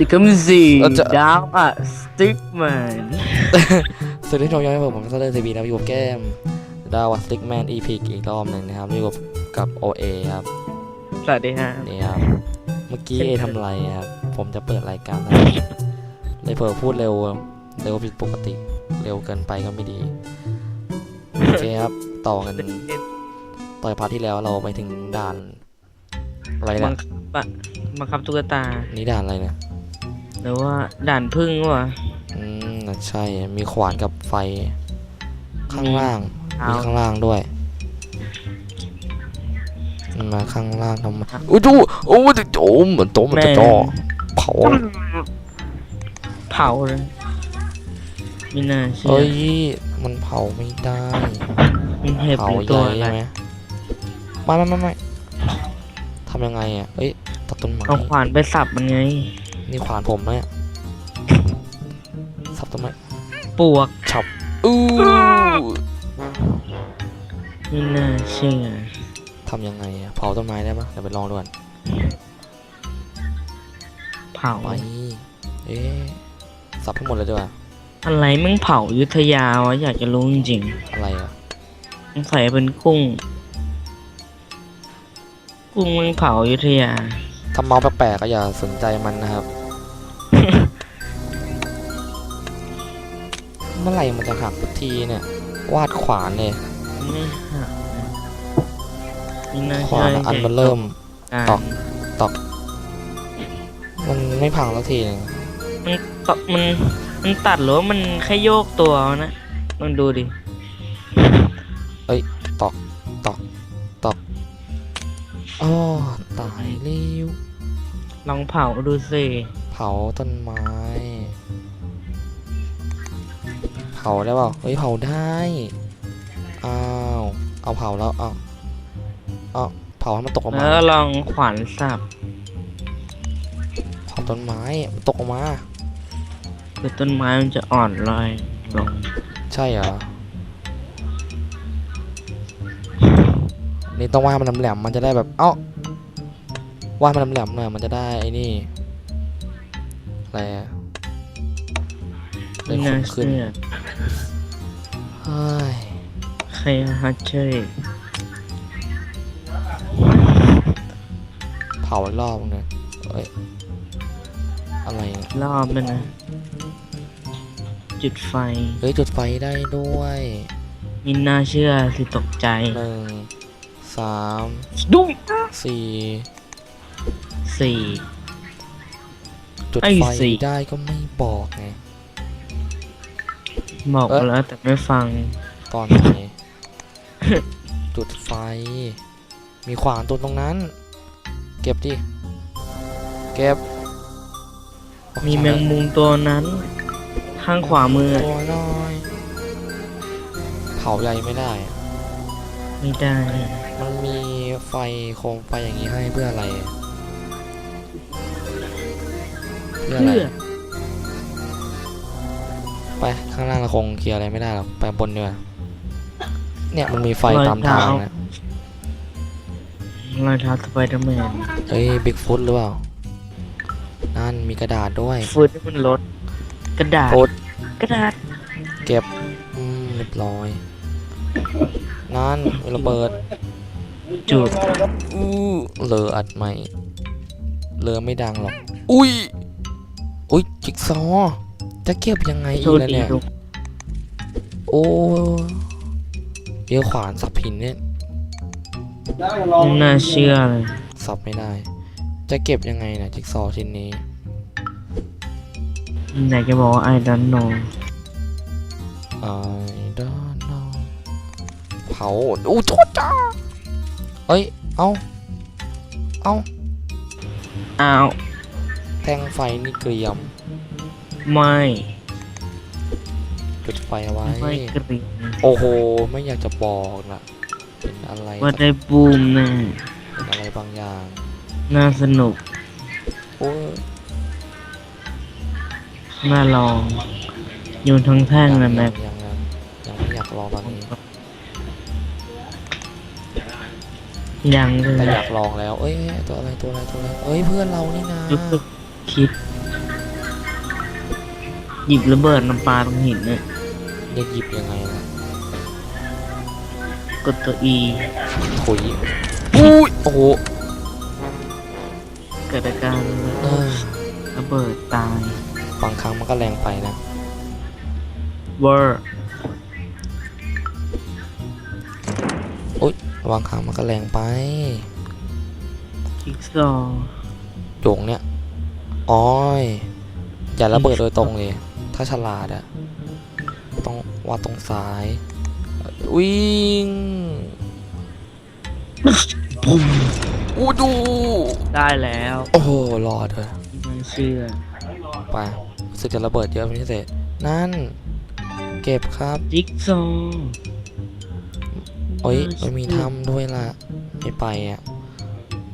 ดิคัมซีเราจะดาวอะสติ๊กแมนสวัสดีทุกท่านครับผมซัตเตอร์ทีวีนะครับอยู่กับแก้มดาวสติ๊กแมนอีพีอีกรอบหนึ่งนะครับอยู่กับกับโอเอครับสวัสดีฮะ นี่ครับเมื่อกี้เช่นเอเคยทำอะไรครับผมจะเปิดรายการนะครับเลยเผลอพูดเร็วเร็วผิดปกติ เร็วเกินไปก็ไม่ดีโอเคครับต่อกันต่อยพาร์ทที่แล้วเราไปถึงด่านอะไรบันะงคับอะบังคับตุ๊กตานี่ด่านอะไรเนี่ย หรือว่าด่านพึ่งวะ อืมน่ะใช่มีขวานกับไฟ ข้างล่างเอามีข้างล่างด้วยมันมาข้างล่างทำไมอุ้ยดูโอ้ยจะโจมเหมือนโจมเหมือนจะจ่อเผาเผาเลยไม่น่าเชื่อเอ้ยมันเผาไม่ได้ มันเห็บเผาหรือใหตัวญ่อะไรใช่ไหมไม่ไม่ไม่ไม่ทำยังไงอะเอ้ยตัดต้นไม้เอาขวานไปสับมันไง นี่ขวานผมนะเนี่ยสับต้นไม้ปวกฉับอู้ไม่น่าเชื่อทำยังไงอะเผาต้นไม้ได้ปะเดี๋ยวไปลองดูก่อนเผาไปเอ๊ะสับให้หมดเลยดีกว่าอะไรมึงเผาอยุทธยาวะอยากจะรู้จริงอะไรอะๆมึงใส่เป็นกุ้ง กุ้งมึงเผาอยุธยาถ้าเมาส์แปลกๆก็อย่าสนใจมันนะครับ เมื่อไหร่มันจะหักสักทีเนี่ยวาดขวานเนี่ยไม่หักนะไม่น่าขวานเชื่อันมันเริ่มการตอกตอก มันไม่พังสักทีหนึงมันตอกมันมันตัดหรือว่ามันแค่โยกตัวเอานะลองดูดิอ๋อตายเร็วลองเผาดูสิเผาต้นไม้ เผาได้เปล่าเฮ้ยเผาได้ อ้าว เอาเผาแล้วเอาเอาเผาให้มันตกออกแล้มาวก็ลองขวานสับเผาต้นไม้มันตกออกมาเดี๋ยวต้นไม้มันจะอ่อนลอยลงใช่เหรอ นี่ต้องว่าดมันแหลมๆมันจะได้แบบ เอ้าว่าดมันแหลมๆหน่อยมันจะได้ไอ้นี่ อะไรอะได้ไม่คน่ามขึ้น เชื่อเฮ้ยใครฮัทเชยเผาอีกรอบเนี่ยเอ้ย อะไรเนี่ยรอบมันนะ จุดไฟเฮ้ยจุดไฟได้ด้วยมินน่าเชื่อสิตกใจหนึ่งสามดุ้งสี่สี่ จุดไอ้ไฟสี่ ได้ก็ไม่บอกไง บอกเอ๊ะแล้วแต่ไม่ฟังตอนไหนจุดไฟ มีขวานตัวตรงนั้น เก็บดิเก็บ มีแมงมุมตัวนั้น ข้างขวามือตัวน้อยเผาใหญ่ไม่ได้อะไม่ได้ มันมีไฟโคมไฟอย่างนี้ให้เพื่ออะไรอะเพื่ออะไรเพื่อ ไปข้างล่างเราคงเคลียร์อะไรไม่ได้หรอกไปบนดีกว่าเนี่ยมันมีไฟตามทางนะรอยเท้าสไปเดอร์แมนเฮ้ยบิ๊กฟุตหรือเปล่า นั่นมีกระดาษด้วยฟุตที่มันลดกระดาษ ฟุตกระดาษเก็บอืมเรียบร้อย นั่นมีระเบิดจุดอู้เลออัดใหม่เลอไม่ดังหรอก อุ้ย อุ้ยจิ๊กซอว์ จะเก็บยังไงโชอีกว์แล้วดีเนี่ยดูโอ้เดี๋ยวขวานสับหินเนี่ยไม่น่าเชื่อเลยสับไม่ได้ จะเก็บยังไงนะจิ๊กซอว์ชิ้นนี้ ไหนจะบอกว่า I don't know I don't know เผาอู้โทษจ้าเอ้ย เอา เอา อ้าว แทงไฟนี่เกรียม ไม่จุดไฟเอาไว้ ไม่กรีดโอ้โห ไม่อยากจะบอกนะเป็นอะไร ว่าได้บูมแน่เป็นอะไรบางอย่าง น่าสนุก โอ้ยน่าลองโยนทั้งแท่งยังเลยแม็กยังยังยังไม่อยากลองตอนนี้ยังเลแต่ยอยากลองแล้ว เอ้ยตัวอะไรตัวอะไรตัวอะไรเอ้ยเพื่อนเรานี่นะรู้สึกคิด หยิบระเบิดน้ำปลาตรงหินเนี่ยจะหยิบยังไงล่ะกดตัว E ถุยอุ้ยโอ้โหเกิดอาการเออระเบิดตายบางครั้งมันก็แรงไปนะเวอร์บางครั้งมันก็แรงไปจิ๊กซอว์โยงเนี่ยอ้อยอย่าระเบิดโดยตรงเลย ถ้าฉลาดอะต้องวาดตรงซ้าย วิ่งอู้ดู ได้แล้วโอ้โหรอดเลยไม่เชื่อไปรู้สึกจะระเบิดเยอะเป็นพิเศษ นั่น เก็บครับจิ๊กซอว์โอ้ยมันมีถ้ำด้วยล่ะไม่ไปอะ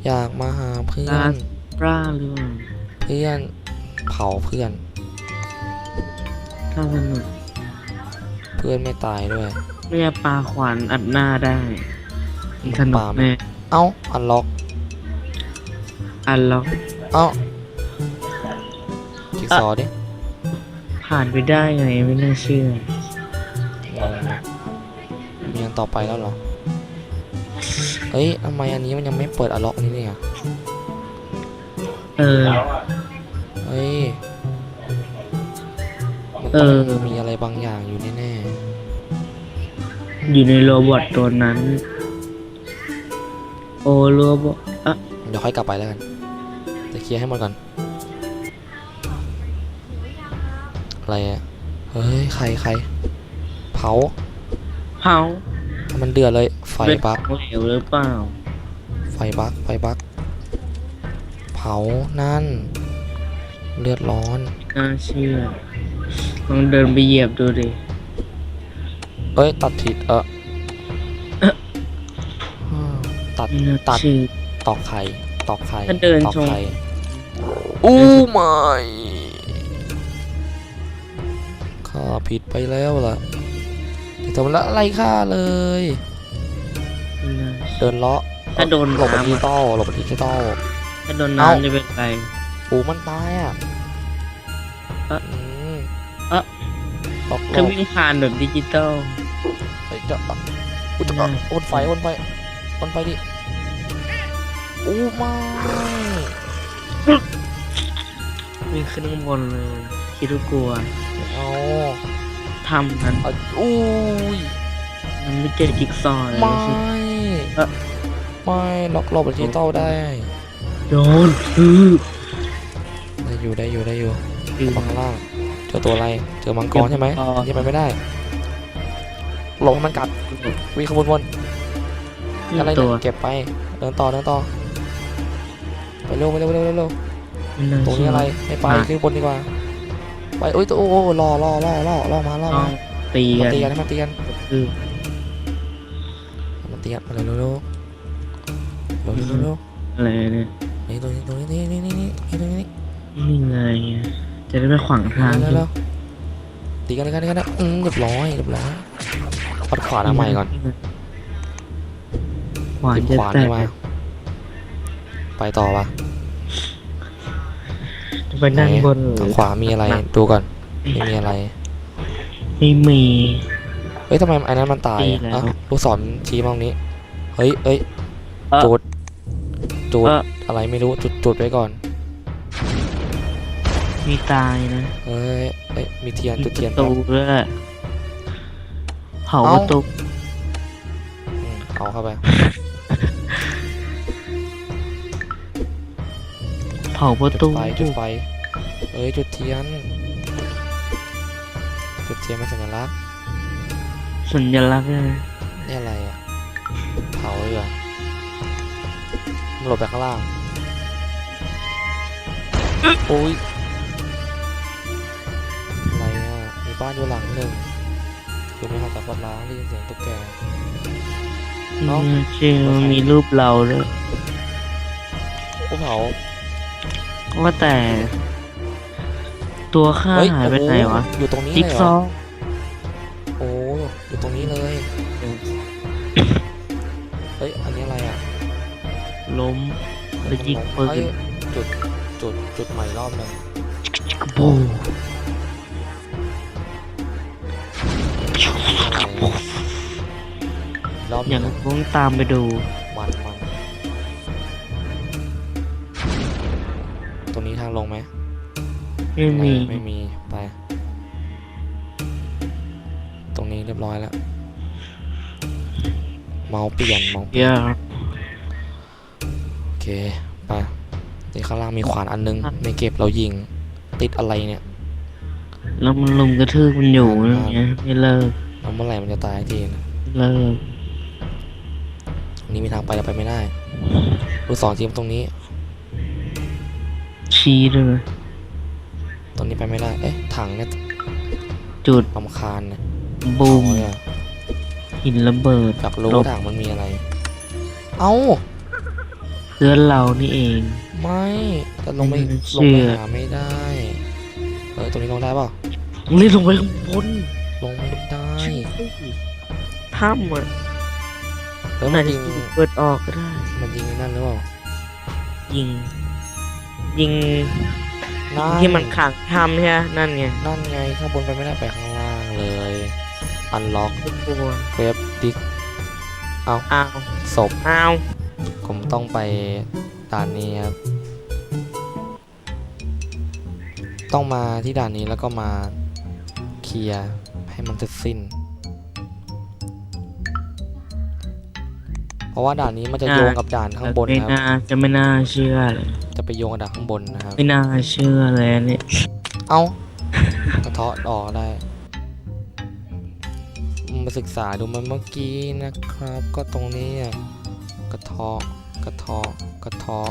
อยากมาหาเพื่อนปลาหรือเปล่า เพื่อนเผาเพื่อน ถ้าสนุกเพื่อนไม่ตายด้วยไม่จะปลาขวานอัดหน้าได้สนุปากไหมแน่เอ้าอันล็อกอันล็อกเอ้าจิ๊กซอว์ดิผ่านไปได้ไงไม่น่าเชื่อ งงไหมมีอันต่อไปแล้วเหรอเฮ้ยทำไมอันนี้มันยังไม่เปิดอันล็อกนี้เนี่ยเออ เอต้องอมีอะไรบางอย่างอยู่แน่อยู่ในโรบอทตัวนั้น โอ้โรบอทอะๆเดี๋ยวค่อยกลับไปแล้วกันจะเคลียร์ให้หมดก่อน อะไรอะเฮ้ยใครใครเผาเผามันเดือดเลย ไฟเป็นบัก เหลวหรือเปล่า ไฟบักไฟบักเผานั่น เลือดร้อน น่าเชื่อ ลองเดินไปเหยียบดูดิ เอ้ย ตัดผิดเออเอ๊ะอืมตัดไม่น่าตัดเชื่อตอกไข่ ตอกไข่ถ้าเดินตอกชง ไข่อู้ไม่ข้าผิดไปแล้วล่ะทำละอะไรข้าเลยไม่น่าเดินเลาะถ้าโดนหลบดิน้ำจิอะตอลหลบดิจิตอลถ้าโดนเอ้า น้ำจะเป็นไร ปูมันตายอะเอ๊ะ อืม เอ๊ะตอกหลแค่บวิ่งผ่านแบบดิจิตอลเฮ้ยจะอุ้ยจะอืมโอนไฟโอนไฟโอนไฟดิอู้ไม่วิ่งขึ้นข้างบนเลยคิดว่ากลัวเอาทำนั้นเอาอุ้ย มันไม่เจอจิ๊กซอว์เลยไม่ รู้สึก เอ๊ะไม่ล็อกหลบดิจิตอลได้โดนอือได้อยู่ได้อยู่ได้อยู่คือข้างล่างเจ อตัวอะไรเจอมังกรใช่ไหมเจอมังกรยังไปไม่ได้หลบให้มันกัดวิ่งขบวนวนอะไรตัเนี่วยเก็บไปเดินต่อเดินต่อไปเร็วไปเร็วไปเร็วไปเร็วไม่น่าตรงนี้เชื่ออะไรไม่ไปมาขึ้นบนดีกว่าไปโอ้ยตัวโอ้โหรอรอรอรอรอมาต้อรอมางตีมากันตีกันให้มันตีกันคือให้มันตีกันมาเร็วเร็วเร็วเร็วเร็วเร็วเร็วอะไรเนี่ยนี่ตรงนี้ตรงนี้นี่นี่นี่นี่ตรงนี้นี่นี่ไงอะ จะได้ไม่ขวางทางเร็วเร็วตีกันตีกันตีกันนะอืมเรียบร้อยเรียบร้อยปัดขวาหน้าใหม่ก่อนขวานหยิบจะขวานแตนี่กมาไปต่อปะจะไปนั่งบนหทารืงอขวามีอะไรดูก่อนไม่มีอะไรไม่มีเฮ้ยทำไมไอ้นั้นมันตายตีอะแล้วเอ้าลูกศรชี้มาตรงนี้ เฮ้ยเฮ้ยเอ่อจุดจุดเอ่ออะไรไม่รู้จุดจุดไว้ก่อน มีตายนะเฮ้ยเอ้ยมีเทียนมีจุดปเทียนระแป๊ตูบด้วยเผาเอ้าประตูอืมเอาเข้าไปเผาประจุดตูไฟจุดไฟเอ้ยจุดเทียนจุดเทียนเป็นสัญลักษณ์สัญลักษณ์เลยนี่อะไรอะเผาเลยเหรอมันหลบไปข้างล่างโอ้ย บ้านอยู่หลังหนึ่งอยู่ไม่ห่างจากวัดล้างได้ยินเสียงตุ๊กแกเอ้าอืมเชื่อว่ามีรูปเราด้วยโอ้เผาว่าแต่ ตัวข้าเฮ้ยหายไปโอ้โไหนวะ อยู่ตรงนี้จิ๊กเลยซเหรออว์โอ้อยู่ตรงนี้เลยเฮ้ยอันนี้อะไรอะ ล้มแล้วยิงปืนเอ้ยจุดจุดจุดใหม่รอบหนึงก รอบอย่างต้องตามไปดูมันมันตรงนี้ทางลงไหมไม่มีไม่มีไป ตรงนี้เรียบร้อยแล้ว เมาเปลี่ยนเมาเปลี่ยนโอเคไปที่ข้างล่างมีขวานอันนึงในเก็บเรายิง ติดอะไรเนี่ย แล้วมันลุมกระทืบมันอยู่อย่างเงี้ยไม่เลิกแล้วเมื่อไหร่มันจะตายสักทีนะเลิกตรงนี้มีทางไปเราไปไม่ได้ลูกศรจิ้มตรงนี้ ชี้ด้วยตรงนี้ไปไม่ได้ เอ๊ะ ถังเนี่ยจุดลำคาญเนี่ยบูมเอาเลยอะหินระเบิดอยากรู้ลบว่าถังมันมีอะไร เอ้าเพื่อนเรานี่เอง ไม่แต่ลงไปไม่ลเชื่งไปอหาไม่ได้เออ ตรงนี้ลงได้เปล่ารีบลงไปข้างบนลงไม่ได้ถ้ำอะแล้วมัน่านจะยิงเปิดออกก็ได้ มันยิงไอ้นั่นหรือเปล่ายิง ยิงนั่นที่มันขังถ้ำใช่ไหมนั่นไงนั่นไงข้างบนไปไม่ได้ไปข้างล่างเลยอันล็อกทุกตัวเว็บดิกอ้าวศพอ้าวผมต้องไปด่านนี้ครับ ต้องมาที่ด่านนี้แล้วก็มาเคลียร์ให้มันเสร็จสิ้น เพราะว่าด่านนี้มันจะโยงกับด่านข้างบนไม่นะครับ น่าจะไม่น่าเชื่อเลยจะไปโยงกับด่านข้างบนนะครับ ไม่น่าเชื่อเลยอันเนี่ยเอากระเทาะออกได้มาศึกษาดูมันเมื่อกี้นะครับ ก็ตรงนี้อะกระเทาะกระเทาะกระเทาะ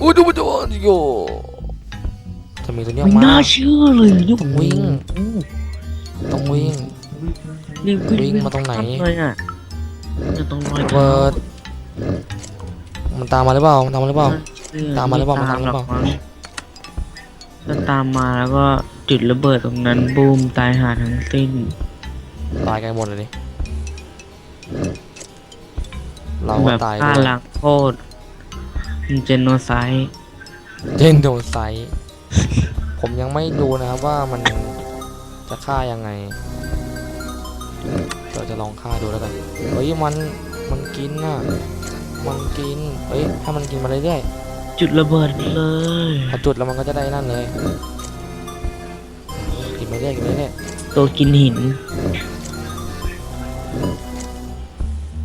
อุ้ยดูมันดูโยจะ มีตัวเนี้ยอไม่อกมาน่าเชื่อเลยยุคต้องวิ่งต้องวิ่งรีบวิ่งมาตรงไหน เลยอะจะตรงรอยระเบิด มันตามมาหรือเปล่ามันตามมาหรือเปล่า ตามมาหรือเปล่ามันตามมาหรือเปล่าถ้าตามมาแล้วก็จุดระเบิดตรงนั้นบูมตายหาทั้งสิ้นตายกันหมดเลยดิเราแบก็บตายฆ่าด้วยล้างโคตรเจนโนไซด์เจนโดไซต์ ผมยังไม่ดูนะครับว่ามันจะฆ่ายังไงเดี๋ยวจะลองฆ่าดูแล้วกันเฮ้ยมันมันกินน่ะ มันกินเฮ้ยให้มันกินมาเรื่อยจุดระเบิดเลยๆพอจุดแล้วมันก็จะได้นั่นเลย กินไปเรื่อยกินไปเรื่อยตัวกินหิน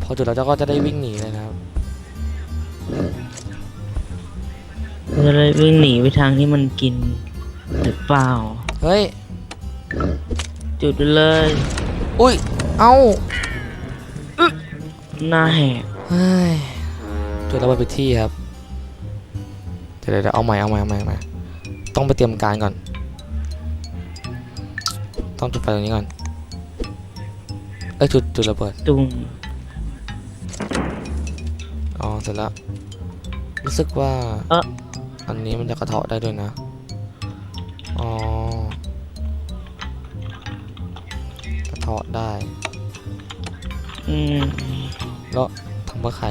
พอจุดแล้วเจ้าก็จะได้วิ่งหนีเลยนะครับ จะเลยวิ่งหนีไปทางที่มันกินหรือเปล่า เฮ้ย จุดไปเลย อุ้ย เอ้าหน้าแหกเฮ้ยจุดแล้วไปที่ครับ เดี๋ยวเดี๋ยวเอาใหม่เอาใหม่เอาใหม่เอาใหม่ต้องไปเตรียมการก่อน ต้องจุดไฟตรงนี้ก่อน เอ้ยจุดจุดระเบิด ตุงอ๋อเสร็จแล้ว รู้สึกว่า เอ๊ะ อันนี้มันจะกระเทาะได้ด้วยนะ อ๋อ กระเทาะได้ อืมแล้วทำเพื่อใคร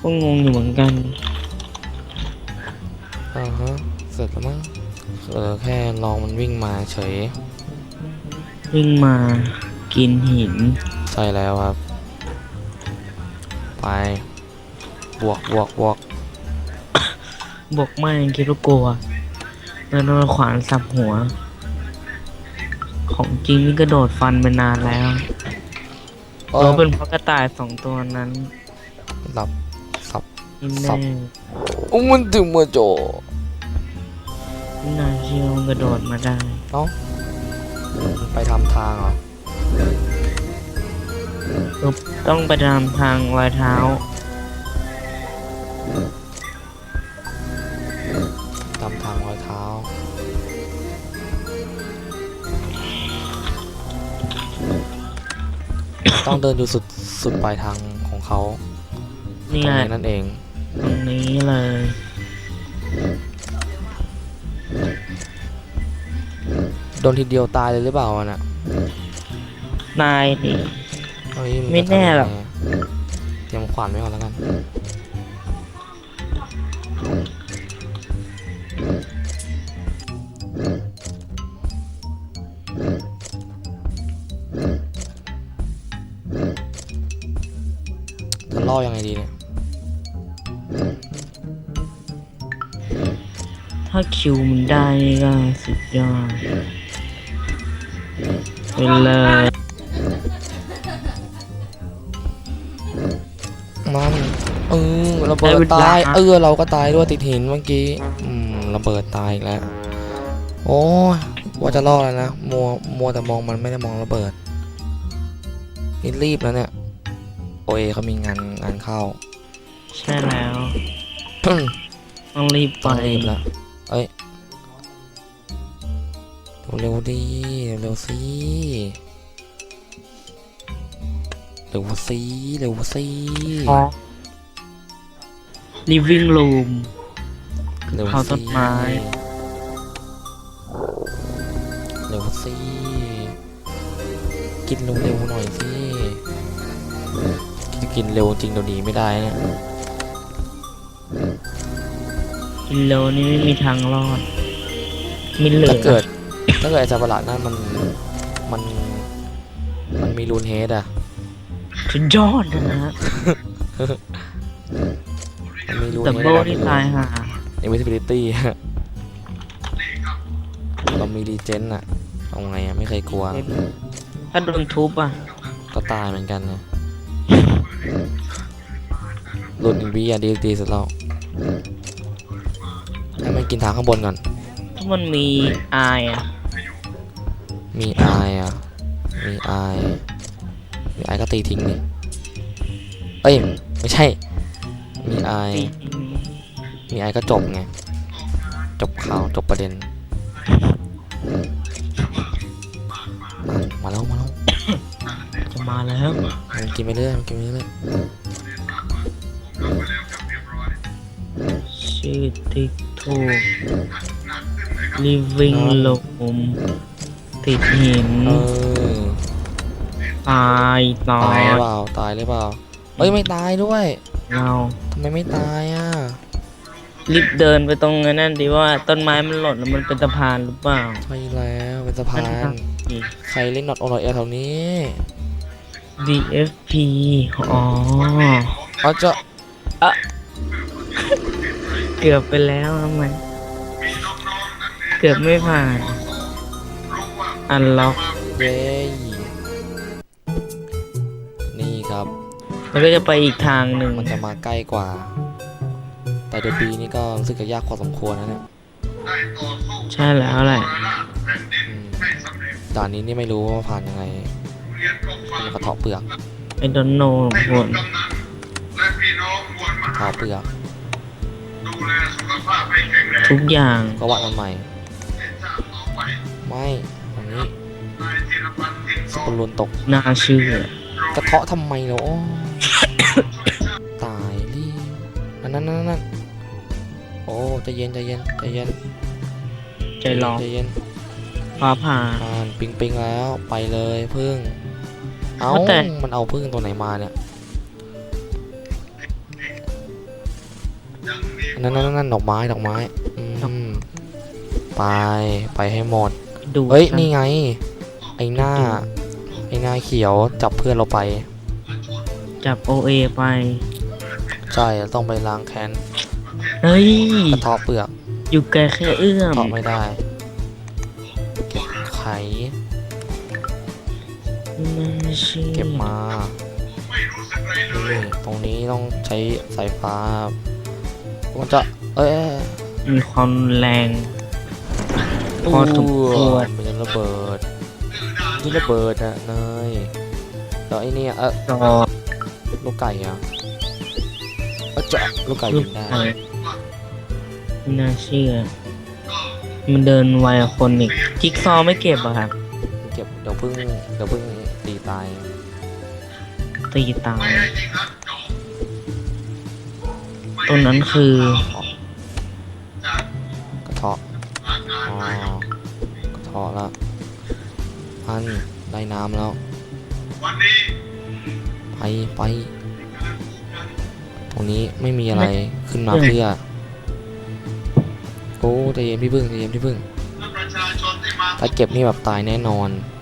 ก็งงอยู่เหมือนกัน อ่าฮะ เสร็จแล้วมั้งเออแค่ลองมันวิ่งมาเฉย วิ่งมากินหิน ใช่แล้วครับ ไป บวกบวกบวก บอกไม่คิดว่ากลัวแล้วโดนขวานสับหัว ของจริงนี่กระโดดฟันไปนานแล้วเอเราอเป็นเพราะกระต่ายสองตัวนั้นหลับสับ นี่สัแน่บ อุ้มมันถึงมาโจไม่น่าเชื่อมันกระโดดมาได้ไปทำทางเหรอต้องไปตามทางรอยเท้า ตามทางรอยเท้าต้องเดินอยู่สุดสุดปลายทางของเขาตรนี่งแหละนี้นั่นเอง ตรงนี้เลย โดนทีเดียวตายเลยหรือเปล่าอะน่ะนายนี่เฮ้ยนไม่จะทำแน่หรอกยังไงะเตรียมขวานไว้ก่อนแล้วกัน จะล่อยังไงดีเนี่ย ถ้าคิวมันได้นี่ก็สุดยอดไปเลยมันเออระเบิดตาย เออ เราก็ตายด้วยติดหินเมื่อกี้ อืมระเบิดตายอีกแล้ว โอ้ยว่าจะรอดแล้วนะ มัว มัวแต่มองมันไม่ได้มองระเบิดนี่รีบแล้วเนี่ยโอ เอเขามีงานงานเข้าใช่แล้วต้องต้องรีบไปรีบแล้วเอ้ยเร็วๆดิเร็วๆสิเร็วสิเร็วสิ living room เร็วเผาต้สินไม้เร็วสิกินเร็วๆหน่อยสิจะ กินเร็วจริงเดี๋ยวดีไม่ได้นะกิโลนี่ไม่มีทางรอดมิเหลือถ้าเกิดถ้าเกิดไอ้สัตว์ประหลาดนั่นมันมันมันมีรูนเฮดอะสุดยอดนะฮะมันมีรูนดับเฮดเบิลนี่ตายห่า invisibility เรามีรีเจนอะเอาไงอะไม่เคยกลัวถ้าโดนทุบอะก็ตายเหมือนกันนะ หลุดอินวีอะดีดีสุดแล้วให้มันกินทางข้างบนก่อนถ้ามันมีอายอะ มีไออะ มีไอมีไอก็ตีทิ้งดิเอ้ย ไม่ใช่ มีไอมีไอก็จบไง จบข่าว จบประเด็น มาแล้วมันกินไปเรื่อยมันกินไปเรื่อยชื่อติ๊กถูก living room ติดหินเออตายตาตายยหรือเปล่าตายหรือเปล่าเอ้ยไม่ตายด้วยเราทำไมไม่ตายอะรีบเดินไปตรงนั้นดีว่าต้นไม้มันหล่นแล้วมันเป็นสะพานหรือเปล่า ใช่แล้วเป็นสะพานั่นครันบอีกใครเล่นนอตโอโนเอลแถวนี้ DFP อ๋อเอาจะเกือบไปแล้วทำไมเกือบไม่ผ่าน อันล็อก เย้นี่ครับแล้วก็จะไปอีกทางหนึ่งมันจะมาใกล้กว่า แต่เดอะบีนี่ก็รู้สึกจะยากพอสมควรนะเนี่ยใช่แล้วแหละอืมด่านนี้นี่ไม่รู้ว่าผ่านยังไง มันกระเทาะเปลือกไอ้ดอนโนคนกระเทาะเปลือกทุกอย่างก็วัดมันใหม่ ไม่ตรงนี้สกุลลุนตกน่าเชื่อกระเทาะทำไมเนาะตายรีบนั่นนั่นนั่นนั่นโอ้ใจเย็นใจเย็นใจเย็นใจร้อนใจเย็นฟ้าผ่าผ่านปิงปิงแล้วไปเลยพึ่ง เอาว่าแต่มันเอาพึ่งตัวไหนมาเนี่ยนั่นนั่นนั่นดอกไม้ดอกไม้อืมไปไปให้หมด ดูเฮ้ยซะนี่ไง ไอ้หน้า ไอ้หน้าเขียวจับเพื่อนเราไป จับโอเอไป ใช่ต้องไปล้างแค้นเฮ้ย กระเทาะเปลือกอยู่ไกลแค่เอื้อมเทาะไม่ได้เก็บไข่น่าเชื่อเก็บมานี่ตรงนี้ต้องใช้สายฟ้ามันจะ เอ้ยมีความรุนแรงพอสมควรมันจะระเบิดนี่ระเบิดอะเนยแล้วไอ้เนี่ยเออต่อลูกไก่อะเออจะลูกไก่ลูยิกงได้ไก่น่าเชื่อ มันเดินไวกว่าคนอีกจิ๊กซอว์ไม่เก็บอะครับ เก็บเดี๋ยวพึ่งเดี๋ยวพึ่ง ตีตาย ตีตายตรงนั้นคือ กระเทาะอ๋อกระเทาะแล้วอันได้น้ำแล้ว ไปไป ตรงนี้ไม่มีอะไรขึ้นมาเพื่อ โอ้ใจเย็นพี่พึ่งใจเย็นพี่พึ่งถ้าเก็บนี่แบบตายแน่นอนใ